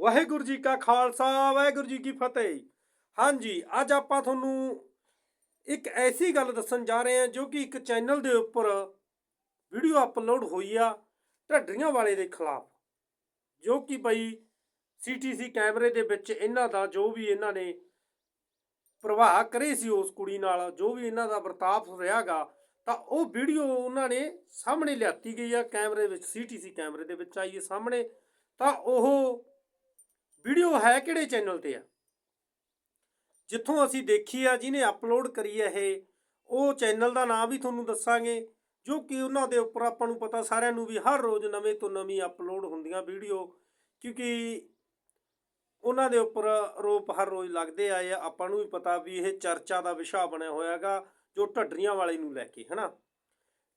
ਵਾਹਿਗੁਰੂ ਜੀ ਕਾ ਖਾਲਸਾ, ਵਾਹਿਗੁਰੂ ਜੀ ਕੀ ਫਤਿਹ। ਹਾਂਜੀ, ਅੱਜ ਆਪਾਂ ਤੁਹਾਨੂੰ ਇੱਕ ਐਸੀ ਗੱਲ ਦੱਸਣ ਜਾ ਰਹੇ ਹਾਂ ਜੋ ਕਿ ਇੱਕ ਚੈਨਲ ਦੇ ਉੱਪਰ ਵੀਡੀਓ ਅਪਲੋਡ ਹੋਈ ਆ ਢੱਡਰੀਆਂ ਵਾਲੇ ਦੇ ਖਿਲਾਫ। ਜੋ ਕਿ ਬਈ ਸੀਟੀਸੀ ਕੈਮਰੇ ਦੇ ਵਿੱਚ ਇਹਨਾਂ ਦਾ ਜੋ ਵੀ ਇਹਨਾਂ ਨੇ ਪ੍ਰਵਾਹ ਕਰੇ ਸੀ ਉਸ ਕੁੜੀ ਨਾਲ, ਜੋ ਵੀ ਇਹਨਾਂ ਦਾ ਵਰਤਾਵ ਰਿਹਾਗਾ, ਤਾਂ ਉਹ ਵੀਡੀਓ ਉਹਨਾਂ ਨੇ ਸਾਹਮਣੇ ਲਿਆਤੀ ਗਈ ਆ ਕੈਮਰੇ ਵਿੱਚ ਸੀਟੀਸੀ ਕੈਮਰੇ ਦੇ ਵਿੱਚ ਆਈ ਹੈ ਸਾਹਮਣੇ। ਤਾਂ ਉਹ ਵੀਡੀਓ ਹੈ ਕਿਹੜੇ ਚੈਨਲ ਤੇ ਆ? ਜਿੱਥੋਂ ਅਸੀਂ ਦੇਖੀ ਆ, ਜਿਹਨੇ ਅਪਲੋਡ ਕਰੀ ਆ ਇਹ, ਉਹ ਚੈਨਲ ਦਾ ਨਾਮ ਵੀ ਤੁਹਾਨੂੰ ਦੱਸਾਂਗੇ, ਜੋ ਕਿ ਉਹਨਾਂ ਦੇ ਉੱਪਰ ਆਪਾਂ ਨੂੰ ਪਤਾ ਸਾਰਿਆਂ ਨੂੰ ਵੀ ਹਰ ਰੋਜ਼ ਨਵੇਂ ਤੋਂ ਨਵੀਂ ਅਪਲੋਡ ਹੁੰਦੀਆਂ ਵੀਡੀਓ, ਕਿਉਂਕਿ ਉਹਨਾਂ ਦੇ ਉੱਪਰ ਆਰੋਪ ਹਰ ਰੋਜ਼ ਲੱਗਦੇ ਆਏ ਆ, ਆਪਾਂ ਨੂੰ ਵੀ ਪਤਾ ਵੀ ਇਹ ਚਰਚਾ ਦਾ ਵਿਸ਼ਾ ਬਣਿਆ ਹੋਇਆਗਾ, ਜੋ ਢੱਡਰੀਆਂ ਵਾਲੇ ਨੂੰ ਲੈ ਕੇ, ਹਨਾ?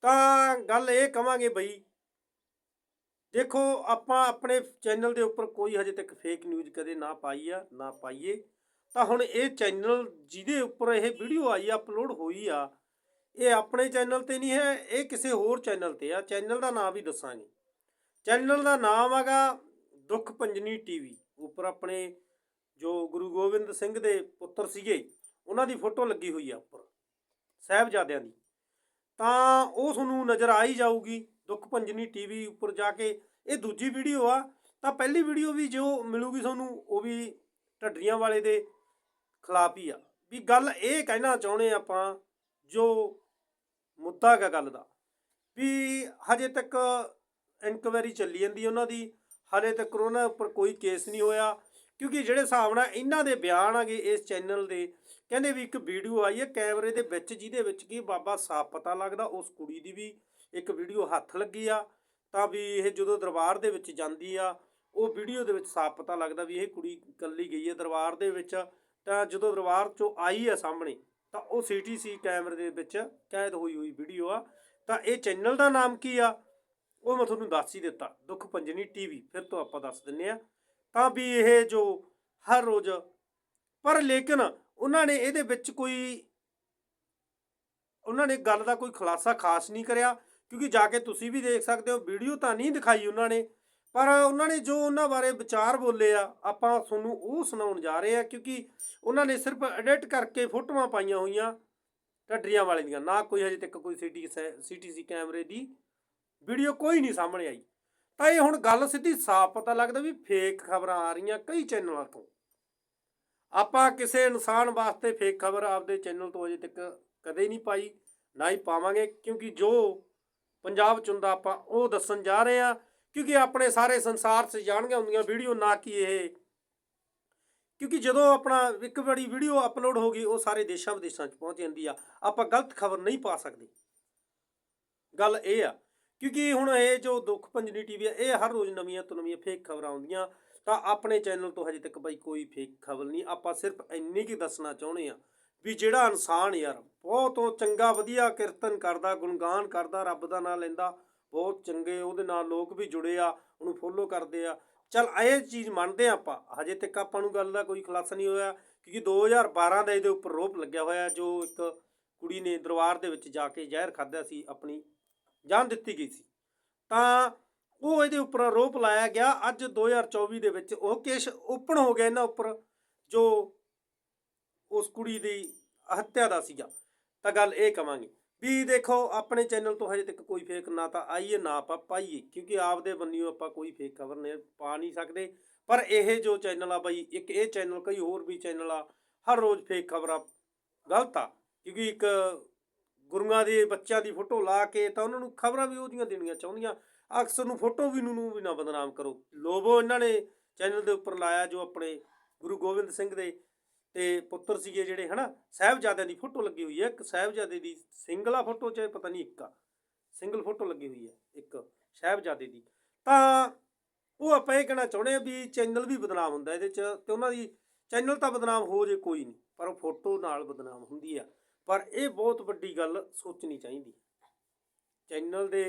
ਤਾਂ ਗੱਲ ਇਹ ਕਵਾਂਗੇ ਬਈ ਦੇਖੋ, ਆਪਾਂ ਆਪਣੇ ਚੈਨਲ ਦੇ ਉੱਪਰ ਕੋਈ ਹਜੇ ਤੱਕ ਫੇਕ ਨਿਊਜ਼ ਕਦੇ ਨਾ ਪਾਈ ਆ, ਨਾ ਪਾਈਏ। ਤਾਂ ਹੁਣ ਇਹ ਚੈਨਲ ਜਿਹਦੇ ਉੱਪਰ ਇਹ ਵੀਡੀਓ ਆਈ ਆ ਅਪਲੋਡ ਹੋਈ ਆ, ਇਹ ਆਪਣੇ ਚੈਨਲ ਤੇ ਨਹੀਂ ਹੈ, ਇਹ ਕਿਸੇ ਹੋਰ ਚੈਨਲ ਤੇ ਆ। ਚੈਨਲ ਦਾ ਨਾਮ ਵੀ ਦੱਸਾਂਗੇ। ਚੈਨਲ ਦਾ ਨਾਮ ਹੈਗਾ ਦੁੱਖ ਪੰਜਨੀ ਟੀਵੀ ਉੱਪਰ ਆਪਣੇ ਜੋ ਗੁਰੂ ਗੋਬਿੰਦ ਸਿੰਘ ਦੇ ਪੁੱਤਰ ਸੀਗੇ, ਉਹਨਾਂ ਦੀ ਫੋਟੋ ਲੱਗੀ ਹੋਈ ਆ ਉੱਪਰ, ਸਾਹਿਬਜ਼ਾਦਿਆਂ ਦੀ। ਤਾਂ ਉਹ ਤੁਹਾਨੂੰ ਨਜ਼ਰ ਆ ਹੀ ਜਾਊਗੀ। ਦੁੱਖ ਪੰਜਨੀ ਟੀਵੀ ਉੱਪਰ ਜਾ ਕੇ ਇਹ ਦੂਜੀ ਵੀਡੀਓ ਆ, ਤਾਂ ਪਹਿਲੀ ਵੀਡੀਓ ਵੀ ਜੋ ਮਿਲੂਗੀ ਤੁਹਾਨੂੰ, ਉਹ ਵੀ ਢੱਡਰੀਆਂ ਵਾਲੇ ਦੇ ਖਿਲਾਫ ਹੀ ਆ। ਵੀ ਗੱਲ ਇਹ ਕਹਿਣਾ ਚਾਹੁੰਦੇ ਆਪਾਂ, ਜੋ ਮੁੱਦਾ ਹੈਗਾ ਗੱਲ ਦਾ, ਵੀ ਹਜੇ ਤੱਕ ਇਨਕੁਆਇਰੀ ਚੱਲੀ ਜਾਂਦੀ ਉਹਨਾਂ ਦੀ ਹਲੇ ਤੱਕ ਉਹਨਾਂ ਉੱਪਰ ਕੋਈ ਕੇਸ ਨਹੀਂ ਹੋਇਆ, ਕਿਉਂਕਿ ਜਿਹੜੇ ਹਿਸਾਬ ਨਾਲ ਇਹਨਾਂ ਦੇ ਬਿਆਨ ਆਗੇ ਇਸ ਚੈਨਲ ਦੇ, ਕਹਿੰਦੇ ਵੀ ਇੱਕ ਵੀਡੀਓ ਆਈ ਹੈ ਕੈਮਰੇ ਦੇ ਵਿੱਚ, ਜਿਹਦੇ ਵਿੱਚ ਕੀ ਬਾਬਾ ਸਾਫ਼ ਪਤਾ ਲੱਗਦਾ, ਉਸ ਕੁੜੀ ਦੀ ਵੀ ਇੱਕ ਵੀਡੀਓ ਹੱਥ ਲੱਗੀ ਆ, ਤਾਂ ਵੀ ਇਹ ਜਦੋਂ ਦਰਬਾਰ ਦੇ ਵਿੱਚ ਜਾਂਦੀ ਆ, ਉਹ ਵੀਡੀਓ ਦੇ ਵਿੱਚ ਸਾਫ਼ ਪਤਾ ਲੱਗਦਾ ਵੀ ਇਹ ਕੁੜੀ ਇਕੱਲੀ ਗਈ ਹੈ ਦਰਬਾਰ ਦੇ ਵਿੱਚ। ਤਾਂ ਜਦੋਂ ਦਰਬਾਰ ਚੋਂ ਆਈ ਆ ਸਾਹਮਣੇ, ਤਾਂ ਉਹ ਸੀਟੀਸੀ ਕੈਮਰੇ ਦੇ ਵਿੱਚ ਕੈਦ ਹੋਈ ਹੋਈ ਵੀਡੀਓ ਆ। ਤਾਂ ਇਹ ਚੈਨਲ ਦਾ ਨਾਮ ਕੀ ਆ? ਉਹ ਮੈਂ ਤੁਹਾਨੂੰ ਦੱਸ ਹੀ ਦਿੱਤਾ, ਦੁੱਖ ਪੰਜਨੀ ਟੀਵੀ ਫਿਰ ਤੋਂ ਆਪਾਂ ਦੱਸ ਦਿੰਨੇ ਆ ਤਾਂ ਵੀ ਇਹ ਜੋ ਹਰ ਰੋਜ਼, ਪਰ ਲੇਕਿਨ ਉਹਨਾਂ ਨੇ ਇਹਦੇ ਵਿੱਚ ਕੋਈ, ਉਹਨਾਂ ਨੇ ਗੱਲ ਦਾ ਕੋਈ ਖੁਲਾਸਾ ਖਾਸ ਨਹੀਂ ਕਰਿਆ। ਕਿਉਂਕਿ ਜਾ ਕੇ ਤੁਸੀਂ ਵੀ ਦੇਖ ਸਕਦੇ ਹੋ, ਵੀਡੀਓ ਤਾਂ ਨਹੀਂ ਦਿਖਾਈ ਉਹਨਾਂ ਨੇ। ਪਰ ਉਹਨਾਂ ਨੇ ਜੋ ਉਹਨਾਂ ਬਾਰੇ ਵਿਚਾਰ ਬੋਲੇ ਆ, ਆਪਾਂ ਤੁਹਾਨੂੰ ਉਹ ਸੁਣਾਉਣ ਜਾ ਰਹੇ ਆ, ਕਿਉਂਕਿ ਉਹਨਾਂ ਨੇ ਸਿਰਫ ਐਡਿਟ ਕਰਕੇ ਫੋਟੋਆਂ ਪਾਈਆਂ ਹੋਈਆਂ ਢੱਡਰੀਆਂ ਵਾਲੇ ਦੀਆਂ। ਨਾ ਕੋਈ ਹਜੇ ਤੱਕ ਕੋਈ ਸਿਟੀ ਸੀਟੀਸੀ ਕੈਮਰੇ ਦੀ ਵੀਡੀਓ ਕੋਈ ਨਹੀਂ ਸਾਹਮਣੇ ਆਈ। ਤਾਂ ਇਹ ਹੁਣ ਗੱਲ ਸਿੱਧੀ ਸਾਫ਼ ਪਤਾ ਲੱਗਦਾ ਵੀ ਫੇਕ ਖਬਰਾਂ ਆ ਰਹੀਆਂ ਕਈ ਚੈਨਲਾਂ ਤੋਂ। ਆਪਾਂ ਕਿਸੇ ਇਨਸਾਨ ਵਾਸਤੇ ਫੇਕ ਖਬਰ ਆਪਦੇ ਚੈਨਲ ਤੋਂ ਅਜੇ ਤੱਕ ਕਦੇ ਨਹੀਂ ਪਾਈ, ਨਾ ਹੀ ਪਾਵਾਂਗੇ, ਕਿਉਂਕਿ ਜੋ ਪੰਜਾਬ ਚ ਹੁੰਦਾ ਆਪਾਂ ਉਹ ਦੱਸਣ ਜਾ ਰਹੇ ਆ ਕਿਉਂਕਿ ਆਪਣੇ ਸਾਰੇ ਸੰਸਾਰ 'ਚ ਜਾਣੀਆਂ ਹੁੰਦੀਆਂ ਵੀਡੀਓ, ਨਾ ਕਿ ਇਹ। ਕਿਉਂਕਿ ਜਦੋਂ ਆਪਣਾ ਇੱਕ ਵਾਰੀ ਵੀਡੀਓ ਅਪਲੋਡ ਹੋ ਗਈ, ਉਹ ਸਾਰੇ ਦੇਸ਼ਾਂ ਵਿਦੇਸ਼ਾਂ 'ਚ ਪਹੁੰਚ ਜਾਂਦੀ ਆ। ਆਪਾਂ ਗਲਤ ਖਬਰ ਨਹੀਂ ਪਾ ਸਕਦੇ। ਗੱਲ ਇਹ ਆ, ਕਿਉਂਕਿ ਹੁਣ ਇਹ ਜੋ ਦੁੱਖ ਪੰਜਨੀ ਟੀਵੀ ਆ, ਇਹ ਹਰ ਰੋਜ਼ ਨਵੀਆਂ ਤੋਂ ਨਵੀਆਂ ਫੇਕ ਖਬਰਾਂ ਆਉਂਦੀਆਂ। ਤਾਂ ਆਪਣੇ ਚੈਨਲ ਤੋਂ ਹਜੇ ਤੱਕ ਬਾਈ ਕੋਈ ਫੇਕ ਖਬਰ ਨਹੀਂ। ਆਪਾਂ ਸਿਰਫ ਇੰਨੀ ਕੀ ਦੱਸਣਾ ਚਾਹੁੰਦੇ ਆ ਵੀ ਜਿਹੜਾ ਇਨਸਾਨ ਯਾਰ, ਬਹੁਤ ਉਹ ਚੰਗਾ, ਵਧੀਆ ਕੀਰਤਨ ਕਰਦਾ, ਗੁਣਗਾਨ ਕਰਦਾ, ਰੱਬ ਦਾ ਨਾਮ ਲੈਂਦਾ, ਬਹੁਤ ਚੰਗੇ, ਉਹਦੇ ਨਾਲ ਲੋਕ ਵੀ ਜੁੜੇ ਆ, ਉਹਨੂੰ ਫੋਲੋ ਕਰਦੇ ਆ। ਚਲ ਇਹ ਚੀਜ਼ ਮੰਨਦੇ ਆ ਆਪਾਂ, ਹਜੇ ਤੱਕ ਆਪਾਂ ਨੂੰ ਗੱਲ ਦਾ ਕੋਈ ਖੁਲਾਸਾ ਨਹੀਂ ਹੋਇਆ, ਕਿਉਂਕਿ 2012 ਦਾ ਇਹਦੇ ਉੱਪਰ ਰੋਪ ਲੱਗਿਆ ਹੋਇਆ, ਜੋ ਇੱਕ ਕੁੜੀ ਨੇ ਦਰਬਾਰ ਦੇ ਵਿੱਚ ਜਾ ਕੇ ਜ਼ਹਿਰ ਖਾਧਾ ਸੀ, ਆਪਣੀ ਜਾਨ ਦਿੱਤੀ ਗਈ ਸੀ। ਤਾਂ ਉਹ ਇਹਦੇ ਉੱਪਰ ਆਰੋਪ ਲਾਇਆ ਗਿਆ, ਅੱਜ 2024 ਦੇ ਵਿੱਚ ਉਹ ਕੇਸ ਓਪਨ ਹੋ ਗਿਆ ਇਹਨਾਂ ਉੱਪਰ, ਜੋ ਉਸ ਕੁੜੀ ਦੀ ਹੱਤਿਆ ਦਾ ਸੀਗਾ। ਤਾਂ ਗੱਲ ਇਹ ਕਵਾਂਗੇ ਵੀ ਦੇਖੋ, ਆਪਣੇ ਚੈਨਲ ਤੋਂ ਹਜੇ ਤੱਕ ਕੋਈ ਫੇਕ ਨਾ ਤਾਂ ਆਈਏ, ਨਾ ਆਪਾਂ ਪਾਈਏ, ਕਿਉਂਕਿ ਆਪਦੇ ਬੰਨਿਓ ਆਪਾਂ ਕੋਈ ਫੇਕ ਖਬਰ ਨਹੀਂ, ਪਾ ਨਹੀਂ ਸਕਦੇ। ਪਰ ਇਹ ਜੋ ਚੈਨਲ ਆ ਬਾਈ, ਇੱਕ ਇਹ ਚੈਨਲ, ਕਈ ਹੋਰ ਵੀ ਚੈਨਲ ਆ, ਹਰ ਰੋਜ਼ ਫੇਕ ਖਬਰਾਂ, ਗਲਤ ਆ। ਕਿਉਂਕਿ ਇੱਕ ਗੁਰੂਆਂ ਦੇ ਬੱਚਿਆਂ ਦੀ ਫੋਟੋ ਲਾ ਕੇ ਤਾਂ ਉਹਨਾਂ ਨੂੰ ਖਬਰਾਂ ਵੀ ਉਹਦੀਆਂ ਦੇਣੀਆਂ ਚਾਹੁੰਦੀਆਂ। ਅਕਸਰ ਨੂੰ ਫੋਟੋ ਵੀ ਨੂੰ ਨੂੰ ਵੀ ਨਾ ਬਦਨਾਮ ਕਰੋ। ਲੋਬੋ ਇਹਨਾਂ ਨੇ ਚੈਨਲ ਦੇ ਉੱਪਰ ਲਾਇਆ ਜੋ ਆਪਣੇ ਗੁਰੂ ਗੋਬਿੰਦ ਸਿੰਘ ਦੇ ਤੇ ਪੁੱਤਰ ਸੀਗੇ ਜਿਹੜੇ, ਹਨਾ, ਸਾਹਿਬਜ਼ਾਦਿਆਂ ਦੀ ਫੋਟੋ ਲੱਗੀ ਹੋਈ ਹੈ, ਇੱਕ ਸਾਹਿਬਜ਼ਾਦੇ ਦੀ ਸਿੰਗਲ ਆ ਫੋਟੋ ਚਾਹੇ ਪਤਾ ਨਹੀਂ ਇੱਕ ਆ, ਸਿੰਗਲ ਫੋਟੋ ਲੱਗੀ ਹੋਈ ਹੈ, ਇੱਕ ਸਾਹਿਬਜ਼ਾਦੇ ਦੀ। ਤਾਂ ਉਹ ਆਪਾਂ ਇਹ ਕਹਿਣਾ ਚਾਹੁੰਦੇ ਆ ਵੀ ਚੈਨਲ ਵੀ ਬਦਨਾਮ ਹੁੰਦਾ ਇਹਦੇ ਚ, ਤੇ ਉਹਨਾਂ ਦੀ ਚੈਨਲ ਤਾਂ ਬਦਨਾਮ ਹੋ ਜੇ ਕੋਈ ਨਹੀਂ, ਪਰ ਉਹ ਫੋਟੋ ਨਾਲ ਬਦਨਾਮ ਹੁੰਦੀ ਆ। ਪਰ ਇਹ ਬਹੁਤ ਵੱਡੀ ਗੱਲ ਸੋਚਣੀ ਚਾਹੀਦੀ ਚੈਨਲ ਦੇ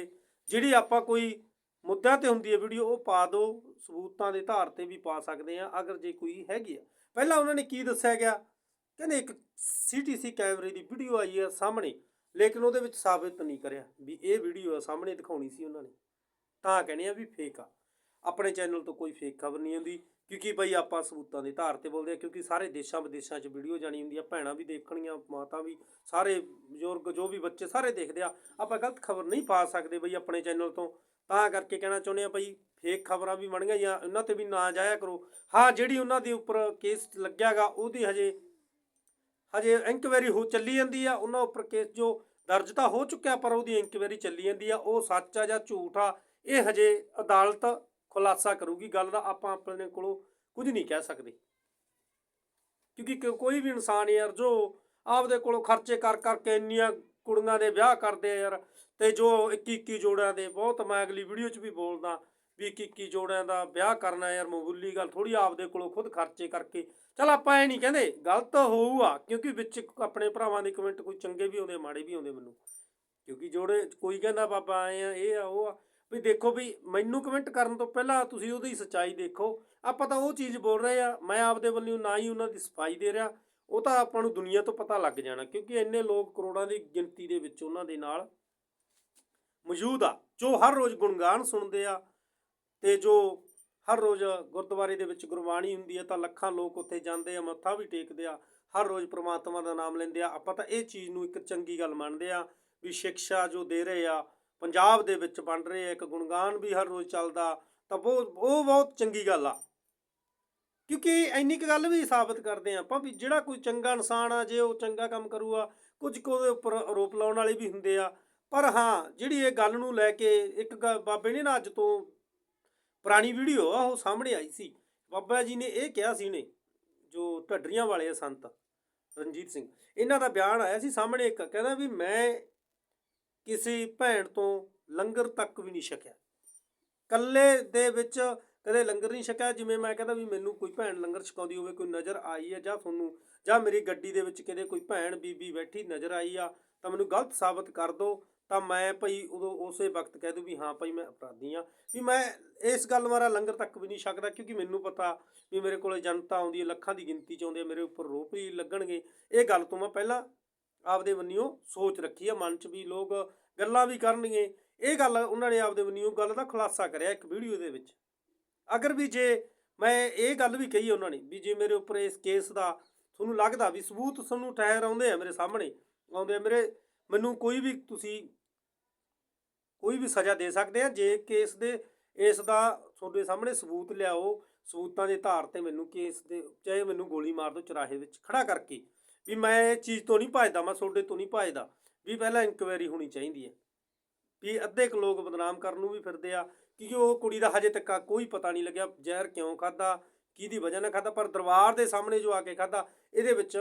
ਜਿਹੜੀ ਆਪਾਂ ਕੋਈ ਮੁੱਦਿਆਂ ਤੇ ਹੁੰਦੀ ਹੈ ਵੀਡੀਓ, ਉਹ ਪਾ ਦਿਓ ਸਬੂਤਾਂ ਦੇ ਆਧਾਰ ਤੇ ਵੀ ਪਾ ਸਕਦੇ ਆ ਅਗਰ ਜੇ ਕੋਈ ਹੈਗੀ ਆ। ਪਹਿਲਾਂ ਉਹਨਾਂ ਨੇ ਕੀ ਦੱਸਿਆ ਗਿਆ? ਕਹਿੰਦੇ ਇੱਕ ਸੀਟੀਸੀ ਕੈਮਰੇ ਦੀ ਵੀਡੀਓ ਆਈ ਆ ਸਾਹਮਣੇ, ਲੇਕਿਨ ਉਹਦੇ ਵਿੱਚ ਸਾਬਿਤ ਨਹੀਂ ਕਰਿਆ ਵੀ ਇਹ ਵੀਡੀਓ ਆ, ਸਾਹਮਣੇ ਦਿਖਾਉਣੀ ਸੀ ਉਹਨਾਂ ਨੇ। ਤਾਂ ਕਹਿੰਦੇ ਆ ਵੀ ਫੇਕ ਆ। ਆਪਣੇ ਚੈਨਲ ਤੋਂ ਕੋਈ ਫੇਕ ਖਬਰ ਨਹੀਂ ਆਉਂਦੀ, ਕਿਉਂਕਿ ਬਈ ਆਪਾਂ ਸਬੂਤਾਂ ਦੇ ਧਾਰ ਤੇ ਬੋਲਦੇ ਆ, ਕਿਉਂਕਿ ਸਾਰੇ ਦੇਸ਼ਾਂ ਵਿਦੇਸ਼ਾਂ 'ਚ ਵੀਡੀਓ ਜਾਣੀ ਹੁੰਦੀ ਆ, ਭੈਣਾਂ ਵੀ ਦੇਖਣੀਆਂ, ਮਾਤਾ ਵੀ, ਸਾਰੇ ਬਜ਼ੁਰਗ, ਜੋ ਵੀ ਬੱਚੇ ਸਾਰੇ ਦੇਖਦੇ ਆ। ਆਪਾਂ ਗਲਤ ਖਬਰ ਨਹੀਂ ਪਾ ਸਕਦੇ ਬਈ ਆਪਣੇ ਚੈਨਲ ਤੋਂ। ਤਾਂ ਕਰਕੇ ਕਹਿਣਾ ਚਾਹੁੰਦੇ ਆ ਬਈ ਫੇਕ ਖਬਰਾਂ ਵੀ ਬਣ ਗਈਆਂ ਉਹਨਾਂ ਤੇ ਵੀ ਨਾ ਜਾਇਆ ਕਰੋ। ਹਾਂ, ਜਿਹੜੀ ਉਹਨਾਂ ਦੇ ਉੱਪਰ ਕੇਸ ਲੱਗਿਆਗਾ, ਉਹਦੀ ਹਜੇ ਹਜੇ ਇਨਕੁਆਇਰੀ ਹੋ ਚੱਲੀ ਜਾਂਦੀ ਆ। ਉਹਨਾਂ ਉੱਪਰ ਕੇਸ ਜੋ ਦਰਜ ਤਾਂ ਹੋ ਚੁੱਕਿਆ, ਪਰ ਉਹਦੀ ਇਨਕੁਆਇਰੀ ਚੱਲੀ ਜਾਂਦੀ ਆ। ਉਹ ਸੱਚ ਆ ਜਾਂ ਝੂਠ ਆ, ਇਹ ਹਜੇ ਅਦਾਲਤ ਖੁਲਾਸਾ ਕਰੂਗੀ। ਗੱਲ ਦਾ ਆਪਾਂ ਆਪਣੇ ਕੋਲੋਂ ਕੁਝ ਨਹੀਂ ਕਹਿ ਸਕਦੇ। ਕਿਉਂਕਿ ਕੋਈ ਵੀ ਇਨਸਾਨ ਯਾਰ, ਜੋ ਆਪਦੇ ਕੋਲੋਂ ਖਰਚੇ ਕਰ, ਕਰਕੇ ਇੰਨੀਆਂ ਕੁੜੀਆਂ ਦੇ ਵਿਆਹ ਕਰਦੇ ਆ ਯਾਰ, ਤੇ ਜੋ 21 21 ਜੋੜਿਆਂ ਦੇ, ਬਹੁਤ ਮੈਂ ਅਗਲੀ ਵੀਡੀਓ 'ਚ ਵੀ ਬੋਲਦਾ ਵੀ 21 21 ਜੋੜਿਆਂ ਦਾ ਵਿਆਹ ਕਰਨਾ ਯਾਰ, ਮਾਮੂਲੀ ਗੱਲ ਥੋੜੀ ਆਪਦੇ ਕੋਲੋਂ ਖੁਦ ਖਰਚੇ ਕਰਕੇ। ਚਲ ਆਪਾਂ ਇਹ ਨਹੀਂ ਕਹਿੰਦੇ, ਗਲਤ ਹੋਊਗਾ, ਕਿਉਂਕਿ ਵਿੱਚ ਆਪਣੇ ਭਰਾਵਾਂ ਦੇ ਕਮੈਂਟ ਕੋਈ ਚੰਗੇ ਵੀ ਆਉਂਦੇ, ਮਾੜੇ ਵੀ ਆਉਂਦੇ ਮੈਨੂੰ। ਕਿਉਂਕਿ ਜੋੜੇ ਕੋਈ ਕਹਿੰਦਾ, ਬਾਬਾ ਆਏ ਆ, ਇਹ ਆ, ਉਹ ਆ। ਵੀ ਦੇਖੋ ਵੀ ਮੈਨੂੰ ਕਮੈਂਟ ਕਰਨ ਤੋਂ ਪਹਿਲਾਂ ਤੁਸੀਂ ਉਹਦੀ ਸੱਚਾਈ ਦੇਖੋ। ਆਪਾਂ ਤਾਂ ਉਹ ਚੀਜ਼ ਬੋਲ ਰਹੇ ਆ, ਮੈਂ ਆਪਦੇ ਵੱਲੋਂ ਨਾ ਹੀ ਉਹਨਾਂ ਦੀ ਸਫ਼ਾਈ ਦੇ ਰਿਹਾ। ਉਹ ਤਾਂ ਆਪਾਂ ਨੂੰ ਦੁਨੀਆ ਤੋਂ ਪਤਾ ਲੱਗ ਜਾਣਾ, ਕਿਉਂਕਿ ਇੰਨੇ ਲੋਕ ਕਰੋੜਾਂ ਦੀ ਗਿਣਤੀ ਦੇ ਵਿੱਚ ਉਹਨਾਂ ਦੇ ਨਾਲ ਮੌਜੂਦ ਆ। ਜੋ ਹਰ ਰੋਜ਼ ਗੁਣਗਾਨ ਸੁਣਦੇ ਆ ਤੇ ਜੋ ਹਰ ਰੋਜ਼ ਗੁਰਦੁਆਰੇ ਦੇ ਵਿੱਚ ਗੁਰਬਾਣੀ ਹੁੰਦੀ ਹੈ ਤਾਂ ਲੱਖਾਂ ਲੋਕ ਉੱਥੇ ਜਾਂਦੇ ਆ, ਮੱਥਾ ਵੀ ਟੇਕਦੇ ਆ, ਹਰ ਰੋਜ਼ ਪ੍ਰਮਾਤਮਾ ਦਾ ਨਾਮ ਲੈਂਦੇ ਆ। ਆਪਾਂ ਤਾਂ ਇਹ ਚੀਜ਼ ਨੂੰ ਇੱਕ ਚੰਗੀ ਗੱਲ ਮੰਨਦੇ ਆ ਵੀ ਸਿੱਖਿਆ ਜੋ ਦੇ ਰਹੇ ਆ, ਪੰਜਾਬ ਦੇ ਵਿੱਚ ਬਣ ਰਹੇ ਆ, ਇੱਕ ਗੁਣਗਾਨ ਵੀ ਹਰ ਰੋਜ਼ ਚੱਲਦਾ, ਤਾਂ ਬਹੁਤ ਉਹ ਬਹੁਤ ਚੰਗੀ ਗੱਲ ਆ। ਕਿਉਂਕਿ ਇੰਨੀ ਕੁ ਗੱਲ ਵੀ ਸਾਬਤ ਕਰਦੇ ਆ ਆਪਾਂ ਵੀ ਜਿਹੜਾ ਕੋਈ ਚੰਗਾ ਇਨਸਾਨ ਆ, ਜੇ ਉਹ ਚੰਗਾ ਕੰਮ ਕਰੂਗਾ, ਕੁਝ ਕੁ ਉਹਦੇ ਉੱਪਰ ਆਰੋਪ ਲਾਉਣ ਵਾਲੇ ਵੀ ਹੁੰਦੇ ਆ। ਪਰ ਹਾਂ, ਜਿਹੜੀ ਇਹ ਗੱਲ ਨੂੰ ਲੈ ਕੇ ਇੱਕ ਗ- ਬਾਬੇ ਨੇ ਨਾ ਅੱਜ ਤੋਂ ਪੁਰਾਣੀ ਵੀਡੀਓ ਆ, ਉਹ ਸਾਹਮਣੇ ਆਈ ਸੀ। ਬਾਬਾ ਜੀ ਨੇ ਇਹ ਕਿਹਾ ਸੀ ਨੇ ਜੋ ਢੱਡਰੀਆਂ ਵਾਲੇ ਆ ਸੰਤ, ਰਣਜੀਤ ਸਿੰਘ। ਇਹਨਾਂ ਦਾ ਬਿਆਨ ਆਇਆ ਸੀ ਸਾਹਮਣੇ ਇੱਕ, ਕਹਿੰਦਾ ਵੀ ਮੈਂ ਕਿਸੇ ਭੈਣ ਤੋਂ ਲੰਗਰ ਤੱਕ ਵੀ ਨਹੀਂ ਛਕਿਆ। ਕੱਲੇ ਦੇ ਵਿੱਚ ਕਦੇ ਲੰਗਰ ਨਹੀਂ ਛਕਿਆ, ਜਿਵੇਂ ਮੈਂ ਕਹਿੰਦਾ ਵੀ ਮੈਨੂੰ ਕੋਈ ਭੈਣ ਲੰਗਰ ਛਕਾਉਂਦੀ ਹੋਵੇ, ਕੋਈ ਨਜ਼ਰ ਆਈ ਹੈ ਜਾਂ ਤੁਹਾਨੂੰ, ਜਾਂ ਮੇਰੀ ਗੱਡੀ ਦੇ ਵਿੱਚ ਕਿਤੇ ਕੋਈ ਭੈਣ ਬੀਬੀ ਬੈਠੀ ਨਜ਼ਰ ਆਈ ਆ, ਤਾਂ ਮੈਨੂੰ ਗਲਤ ਸਾਬਤ ਕਰ ਦਿਓ। ਤਾਂ ਮੈਂ ਭਈ ਉਦੋਂ ਉਸੇ ਵਕਤ ਕਹਿ ਦੂੰ ਵੀ ਹਾਂ ਭਈ ਮੈਂ ਅਪਰਾਧੀ ਆ ਵੀ ਮੈਂ ਇਸ ਗੱਲ ਮਾਰਾ ਲੰਗਰ ਤੱਕ ਵੀ ਨਹੀਂ ਛਕਦਾ ਕਿਉਂਕਿ ਮੈਨੂੰ ਪਤਾ ਵੀ ਮੇਰੇ ਕੋਲੇ ਜਨਤਾ ਆਉਂਦੀ ਹੈ, ਲੱਖਾਂ ਦੀ ਗਿਣਤੀ ਚ ਆਉਂਦੇ ਮੇਰੇ ਉੱਪਰ ਰੋਪ ਵੀ ਲੱਗਣਗੇ। ਇਹ ਗੱਲ ਤੋਂ ਮੈਂ ਪਹਿਲਾਂ ਆਪਦੇ ਵੱਲੋਂ ਸੋਚ ਰੱਖੀ ਆ, ਮਨ 'ਚ ਵੀ ਲੋਕ ਗੱਲਾਂ ਵੀ ਕਰਨਗੇ। ਇਹ ਗੱਲ ਉਹਨਾਂ ਨੇ ਆਪਦੇ ਵੱਲੋਂ ਗੱਲ ਦਾ ਖੁਲਾਸਾ ਕਰਿਆ ਇੱਕ ਵੀਡੀਓ ਦੇ ਵਿੱਚ। ਅਗਰ ਵੀ ਜੇ ਮੈਂ ਇਹ ਗੱਲ ਵੀ ਕਹੀ ਉਹਨਾਂ ਨੇ ਵੀ ਜੇ ਮੇਰੇ ਉੱਪਰ ਇਸ ਕੇਸ ਦਾ ਤੁਹਾਨੂੰ ਲੱਗਦਾ ਵੀ ਸਬੂਤ ਤੁਹਾਨੂੰ ਠਹਿਰ ਆਉਂਦੇ ਆ ਮੇਰੇ ਸਾਹਮਣੇ, ਆਉਂਦੇ ਆ ਮੇਰੇ, ਮੈਨੂੰ ਕੋਈ ਵੀ ਤੁਸੀਂ ਕੋਈ ਵੀ ਸਜ਼ਾ ਦੇ ਸਕਦੇ ਆ। ਜੇ ਕੇਸ ਦੇ, ਇਸ ਦਾ ਤੁਹਾਡੇ ਸਾਹਮਣੇ ਸਬੂਤ ਲਿਆਓ, ਸਬੂਤਾਂ ਦੇ ਆਧਾਰ ਤੇ ਮੈਨੂੰ ਕੇਸ ਦੇ, ਚਾਹੇ ਮੈਨੂੰ ਗੋਲੀ ਮਾਰ ਦਿਓ ਚਰਾਹੇ ਵਿੱਚ ਖੜਾ ਕਰਕੇ। ਵੀ ਮੈਂ ਇਹ ਚੀਜ਼ ਤੋਂ ਨਹੀਂ ਭੱਜਦਾ, ਮੈਂ ਤੁਹਾਡੇ ਤੋਂ ਨਹੀਂ ਭੱਜਦਾ। ਵੀ ਪਹਿਲਾਂ ਇਨਕੁਆਇਰੀ ਹੋਣੀ ਚਾਹੀਦੀ ਹੈ। ਵੀ ਅੱਧੇ ਕੁ ਲੋਕ ਬਦਨਾਮ ਕਰਨ ਨੂੰ ਵੀ ਫਿਰਦੇ ਆ, ਕਿਉਂਕਿ ਉਹ ਕੁੜੀ ਦਾ ਹਜੇ ਤੱਕ ਕੋਈ ਪਤਾ ਨਹੀਂ ਲੱਗਿਆ, ਜ਼ਹਿਰ ਕਿਉਂ ਖਾਦਾ ਕਿਹਦੀ ਵਜ੍ਹਾ ਨਾਲ ਖਾਦਾ ਪਰ ਦਰਬਾਰ ਦੇ ਸਾਹਮਣੇ ਜੋ ਆ ਕੇ ਖਾਦਾ ਇਹਦੇ ਵਿੱਚ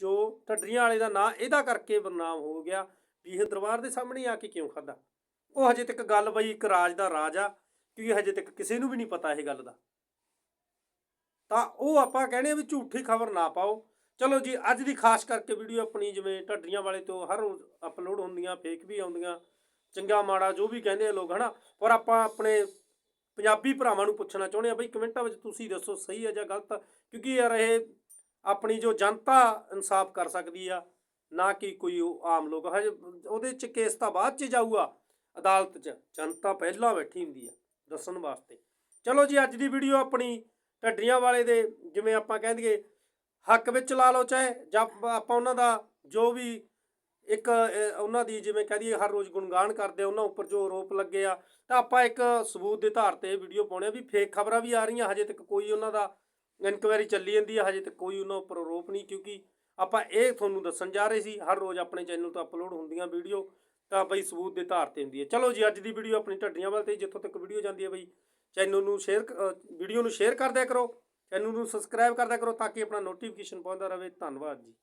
ਜੋ ਢੱਡਰੀਆਂ ਵਾਲੇ ਦਾ ਨਾਂ, ਇਹਦਾ ਕਰਕੇ ਬਦਨਾਮ ਹੋ ਗਿਆ। ਵੀ ਇਹ ਦਰਬਾਰ ਦੇ ਸਾਹਮਣੇ ਆ ਕੇ ਕਿਉਂ ਖਾਦਾ ਉਹ ਹਜੇ ਤੱਕ ਗੱਲ ਬਈ ਇੱਕ ਰਾਜ ਦਾ ਰਾਜ ਆ ਕਿਉਂਕਿ ਹਜੇ ਤੱਕ ਕਿਸੇ ਨੂੰ ਵੀ ਨਹੀਂ ਪਤਾ ਇਹ ਗੱਲ ਦਾ। ਤਾਂ ਉਹ ਆਪਾਂ ਕਹਿੰਦੇ ਆ ਵੀ ਝੂਠੀ ਖਬਰ ਨਾ ਪਾਓ। ਚਲੋ ਜੀ, ਅੱਜ ਦੀ ਖਾਸ ਕਰਕੇ ਵੀਡੀਓ ਆਪਣੀ ਜਿਵੇਂ ਢੱਡਰੀਆਂ ਵਾਲੇ ਤੋਂ ਹਰ ਰੋਜ਼ ਅਪਲੋਡ ਹੁੰਦੀਆਂ ਫੇਕ ਵੀ ਆਉਂਦੀਆਂ, ਚੰਗਾ ਮਾੜਾ ਜੋ ਵੀ ਕਹਿੰਦੇ ਆ ਲੋਕ, ਹਨਾ? ਪਰ ਆਪਾਂ ਆਪਣੇ ਪੰਜਾਬੀ ਭਰਾਵਾਂ ਨੂੰ ਪੁੱਛਣਾ ਚਾਹੁੰਦੇ ਆ, ਬਈ ਕਮੈਂਟਾਂ ਵਿੱਚ ਤੁਸੀਂ ਦੱਸੋ ਸਹੀ ਹੈ ਜਾਂ ਗਲਤ ਕਿਉਂਕਿ ਯਾਰ ਇਹ ਆਪਣੀ ਜੋ ਜਨਤਾ ਇਨਸਾਫ ਕਰ ਸਕਦੀ ਆ, ਨਾ ਕਿ ਕੋਈ ਉਹ ਆਮ ਲੋਕ, ਹਜੇ ਉਹਦੇ ਚ ਕੇਸ ਤਾਂ ਬਾਅਦ ਚ ਜਾਊਗਾ। ਅਦਾਲਤ ਚ। ਜਨਤਾ ਪਹਿਲਾਂ ਬੈਠੀ ਹੁੰਦੀ ਆ ਦੱਸਣ ਵਾਸਤੇ। ਚਲੋ ਜੀ, ਅੱਜ ਦੀ ਵੀਡੀਓ ਆਪਣੀ ਢੱਡਰੀਆਂ ਵਾਲੇ ਦੇ ਜਿਵੇਂ ਆਪਾਂ ਕਹਿ ਦਈਏ, ਹੱਕ ਵਿੱਚ ਲਾ ਲਓ ਚਾਹੇ, ਜਾਂ ਆਪਾਂ ਉਹਨਾਂ ਦਾ ਜੋ ਵੀ ਇੱਕ ਉਹਨਾਂ ਦੀ ਜਿਵੇਂ ਕਹਿ ਦਈਏ, ਹਰ ਰੋਜ਼ ਗੁਣਗਾਨ ਕਰਦੇ ਉਹਨਾਂ ਉੱਪਰ ਜੋ ਆਰੋਪ ਲੱਗੇ ਆ, ਤਾਂ ਆਪਾਂ ਇੱਕ ਸਬੂਤ ਦੇ ਆਧਾਰ ਤੇ ਵੀਡੀਓ ਪਾਉਣੇ ਆ ਵੀ ਫੇਕ ਖਬਰਾਂ ਵੀ ਆ ਰਹੀਆਂ, ਹਜੇ ਤੱਕ ਕੋਈ ਉਹਨਾਂ ਦਾ ਇਨਕੁਆਇਰੀ ਚੱਲੀ ਜਾਂਦੀ ਹੈ ਹਜੇ ਤੱਕ ਕੋਈ ਉਹਨਾਂ ਉੱਪਰ ਆਰੋਪ ਨਹੀਂ, ਕਿਉਂਕਿ ਆਪਾਂ ਇਹ ਤੁਹਾਨੂੰ ਦੱਸਣ ਜਾ ਰਹੇ ਸੀ, ਹਰ ਰੋਜ਼ ਆਪਣੇ ਚੈਨਲ ਤੋਂ ਅਪਲੋਡ ਹੁੰਦੀਆਂ ਵੀਡੀਓ ਤਾਂ ਬਈ ਸਬੂਤ ਦੇ ਆਧਾਰ ਤੇ ਹੁੰਦੀ ਹੈ। ਚਲੋ ਜੀ, ਅੱਜ ਦੀ ਵੀਡੀਓ ਆਪਣੀ ਢੱਡੀਆਂ ਵੱਲ ਤੇ ਜਿੱਥੋਂ ਤੱਕ ਵੀਡੀਓ ਜਾਂਦੀ ਹੈ ਬਈ। ਚੈਨਲ ਨੂੰ ਸ਼ੇਅਰ ਵੀਡੀਓ ਨੂੰ ਸ਼ੇਅਰ ਕਰਦਿਆ ਕਰੋ। ਚੈਨਲ ਨੂੰ ਸਬਸਕ੍ਰਾਈਬ ਕਰਦਿਆ ਕਰੋ ਤਾਂ ਕਿ ਆਪਣਾ ਨੋਟੀਫਿਕੇਸ਼ਨ ਪਹੁੰਚਦਾ ਰਹੇ। ਧੰਨਵਾਦ ਜੀ।